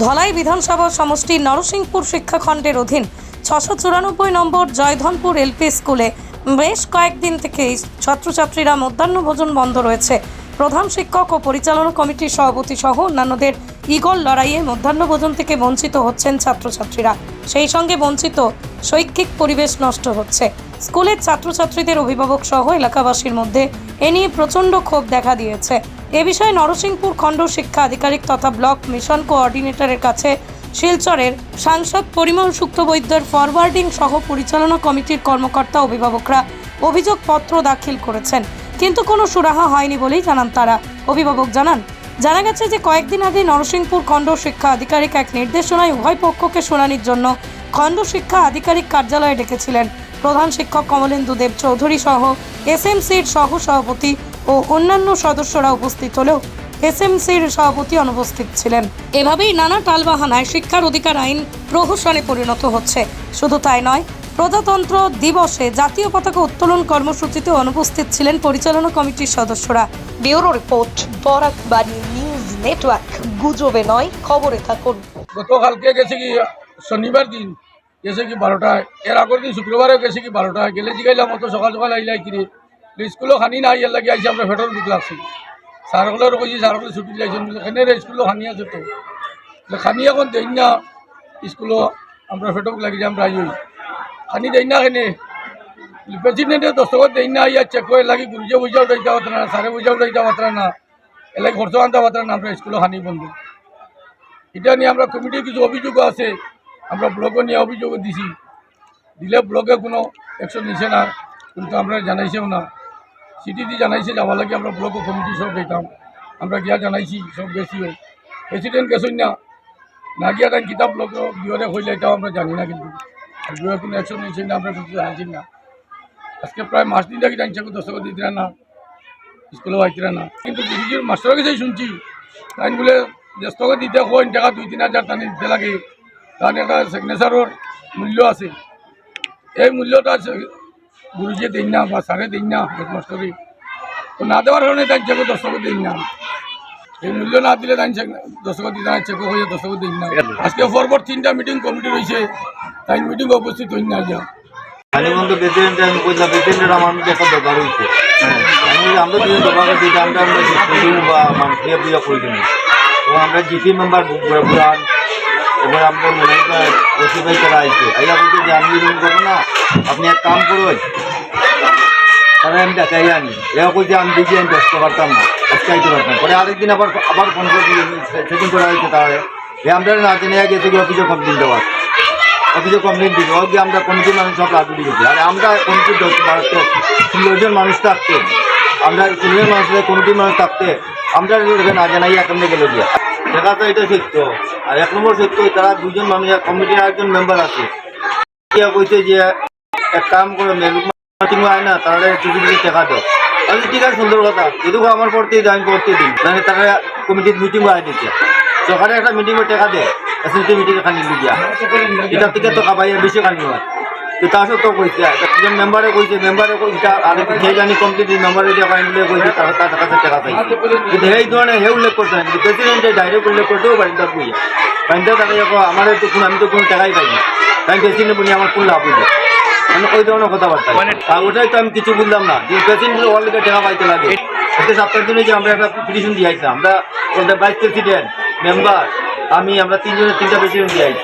ধলাই বিধানসভা সমষ্টি নরসিংপুর শিক্ষাখণ্ডের অধীন ছশো চুরানব্বই নম্বর জয়ধনপুর এলপি স্কুলে বেশ কয়েকদিন থেকেই ছাত্রছাত্রীরা মধ্যাহ্ন ভোজন বন্ধ রয়েছে। প্রধান শিক্ষক ও পরিচালনা কমিটির সভাপতি সহ অন্যান্যদের ইগল লড়াইয়ে মধ্যাহ্ন ভোজন থেকে বঞ্চিত হচ্ছেন ছাত্রছাত্রীরা। সেই সঙ্গে বঞ্চিত শৈক্ষিক পরিবেশ নষ্ট হচ্ছে। স্কুলের ছাত্রছাত্রীদের অভিভাবক সহ এলাকাবাসীর মধ্যে এ নিয়ে প্রচণ্ড ক্ষোভ দেখা দিয়েছে। এ বিষয়ে নরসিংপুর খণ্ড শিক্ষা আধিকারিক তথা ব্লক মিশন কোঅর্ডিনেটরের কাছে শিলচরের সাংসদ পরিমল শুক্তবৈদ্যর ফরওয়ার্ডিং সহ পরিচালনা কমিটির কর্মকর্তা অভিভাবকরা অভিযোগপত্র দাখিল করেছেন। কিন্তু কোনো সুরাহা হয়নি বলেই জানান তারা। অভিভাবক জানান জানা গেছে যে কয়েকদিন আগে নরসিংপুর খণ্ড শিক্ষা আধিকারিক এক নির্দেশনায় উভয় পক্ষকে শুনানির জন্য খণ্ড শিক্ষা আধিকারিক কার্যালয়ে ডেকেছিলেন। প্রধান শিক্ষক কমলেন্দু দেব চৌধুরী সহ এসএমসির সহ সভাপতি ও অন্যান্য সদস্যরা উপস্থিত হলেও এসএমসির সভাপতি অনুপস্থিত ছিলেন। এভাবেই নানা টালবাহানায় শিক্ষার অধিকার আইন প্রহসনে পরিণত হচ্ছে। শুধু তাই নয় প্রজাতন্ত্র দিবসে জাতীয় পতাকা উত্তোলন কর্মসূচিতে অনুপস্থিত ছিলেন পরিচালনা কমিটির সদস্যরা। Bureau report Barakbari news network গুজবে নয় খবরে থাকুন। গতকালকে গেছে কি শনিবার দিন গেছে কি বারোটায় এর আগের দিন শুক্রবারও গেছে কি বারোটায় গেলে জিগাইলাম অত সকাল সকাল আইলাই কিরে স্কুলও খানি না আইয়ার লাগে আইসি আমরা ফেটর বুক লাগছি স্যারগুলোর কইছি স্যারগুলো ছুটি লাইছেন এখানে স্কুলও খানি আছে তো। খানি এখন দেই না স্কুলও আমরা ফেটক লাগি যে আমরা আই খানি দেই না এখানে প্রেসিডেন্টে দস্তখত দেই না আইয়া চেক করে লাগি গুরুজে বুঝা উঠাইতে পাত্র না স্যারে বুঝা উঠাইতে পাত্র না এলাকা খরচ আনতে পাত্র না আমরা স্কুলও খানি বন্ধু এটা নিয়ে আমরা কমিটির কিছু অভিযোগও আছে আমরা ব্লকে নিয়ে অভিযোগও দিছি দিলে ব্লকে কোনো অ্যাকশন নিছে না কিন্তু আমরা জানাইছেও না সিটি দিয়ে জানাইছে যাওয়া লাগে আমরা ব্লক কমিটি সব গেতাম আমরা গিয়া জানাইছি সব গেছিও প্রেসিডেন্ট গেছই না না গিয়া তাই কিতাব ব্লক বিহরে হইলে এটাও আমরা জানি না কিন্তু বিহরে কোনো অ্যাকশন নিয়েছে না আমরা কিছু জানাইছি না। আজকে প্রায় মাস দিন থাকি জানছে দশক দিতে না। স্কুলেও আইতে না। কিন্তু বিডিজির মাস্টারের কাছেই শুনছি, তাই বলে দশটকা দিতে কইন টাকা দুই, তিন হাজার টানি দিতে লাগে। কারণ একটা সিগনেচারের মূল্য আছে। এই মূল্যটা গুরুজি দিন না বা স্যারে দিন না, হেডমাস্টারে। তো না দেওয়ার কারণে তাই দশটকা দিন না। এই মূল্য না দিলে তাই দশটকা দিতে চেক হয়ে দশটকা দিন না। আজকে পরপর তিনটা মিটিং কমিটি রয়েছে, তাই মিটিং উপস্থিত হইন না যা আমি আমার হয়েছে। আমি আমরা আমরা মেম্বার করব না। আপনি এক কাম করুন তাহলে আমি দেখাই আনি। এরা বলছে আমি দেখি আমি ব্যস্ত পারতাম না। আজকে আইতে পারতাম। পরে আরেকদিন আবার আবার ফোন করে দিয়ে সেটিং করা হয়েছে তাহলে। এ আমরা না জেনে গেছে কি অফিসে কমপ্লেন দেওয়ার অফিসে কমপ্লেন দিবে ওকে আমরা কমিটির মানুষ সব লাগু দিয়েছি আর আমরা কমিটির বারোতে ষোলোজন মানুষ থাকতে। আমরা ষোলোজন মানুষের কমিটির মানুষ থাকতে, আমরা না জানাই কেমনে গেল গিয়া। দেখা তো এটা সত্য। আর এক নম্বর সত্য, তারা দুজন মানুষ কমিটির একজন মেম্বার আছে। কইছে যে, এক কাম করো মেরুক মিটিং হয় না, তাহলে আমি ঠিক আছে, সুন্দর কথা। এটুকু আমার পড়তে দিই আমি পড়তে দিই মানে তারা কমিটির মিটিং হয় দিচ্ছে সরকারে একটা মিটিংয়ে টাকা দেয় এসএসসি মিটিংয়ে খানি দিয়া এটা থেকে তো কাবাইয়া বেশি খানি হয়। তো তা সত্ত্বেও কইছে একজন মেম্বারে কইছে মেম্বারে কইছে আর সেই জানি কমপ্লিট মেম্বারে দিয়ে তারা তার চাই কিন্তু এই ধরনের হে উল্লেখ করছে না প্রেসিডেন্টে ডাইরেক্ট উল্লেখ করতেও পারি তার তারা যখন আমার তো আমি তো কোনো টাকাই পাই না তাই প্রেসিডেন্ট বলি, আমার কোন লাভ হইল মানে ওই ধরনের কথাবার্তা। মানে ওটাই তো আমি কিছু বুঝলাম না। যে প্রেসিডেন্ট অলরেডি টাকা পাইতে লাগে। একটা সপ্তাহের জন্য যে আমরা একটা পিটিশন দিয়েছি আমরা ভাইস প্রেসিডেন্ট মেম্বার আমি আমরা তিনজনের তিনটা প্রেসিডেন্ট দিয়েছি